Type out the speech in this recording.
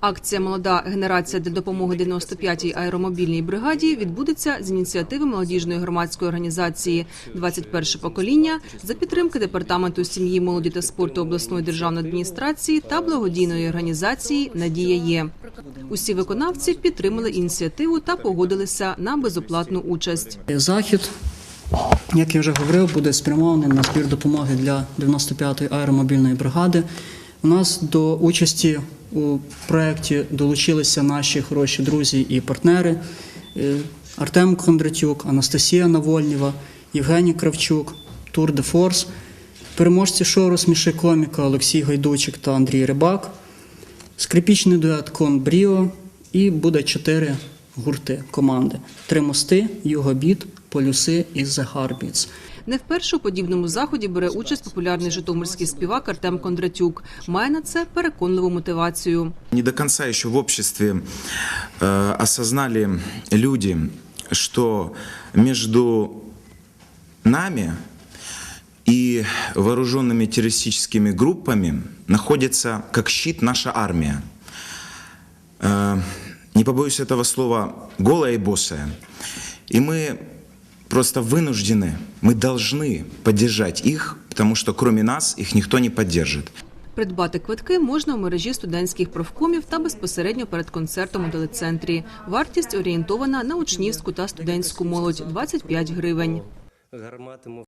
Акція Молода генерація для допомоги 95-й аеромобільній бригаді відбудеться з ініціативи молодіжної громадської організації «21 покоління за підтримки департаменту сім'ї, молоді та спорту обласної державної адміністрації та благодійної організації Надія є. Усі виконавці підтримали ініціативу та погодилися на безоплатну участь. Захід, як я вже говорив, буде спрямований на збір допомоги для 95-ї аеромобільної бригади. У нас до участі у проєкті долучилися наші хороші друзі і партнери Е, Артем Кондратюк, Анастасія Навольнєва, Євгеній Кравчук, Тур де Форс, переможці шоу «Розсміши коміка Олексій Гайдучик та Андрій Рибак, скрипічний дует Кон Бріо і буде чотири гурти команди: Три мости, Югобіт, Полюси і The Heartbeats. Не вперше у подібному заході бере участь популярний житомирський співак Артем Кондратюк. Має на це переконливу мотивацію. Не до конца еще в обществе э, осознали люди, что между нами и вооруженными террористическими группами находится как щит наша армия. Э, не побоюсь этого слова, голая и босая. И мы просто вынуждены, мы должны поддержать их, потому что кроме нас их никто не поддержит. Придбати квитки можна у мережі студентських профкомів та безпосередньо перед концертом у телецентрі. Вартість орієнтована на учнівську та студентську молодь – 25 гривень. гарматиму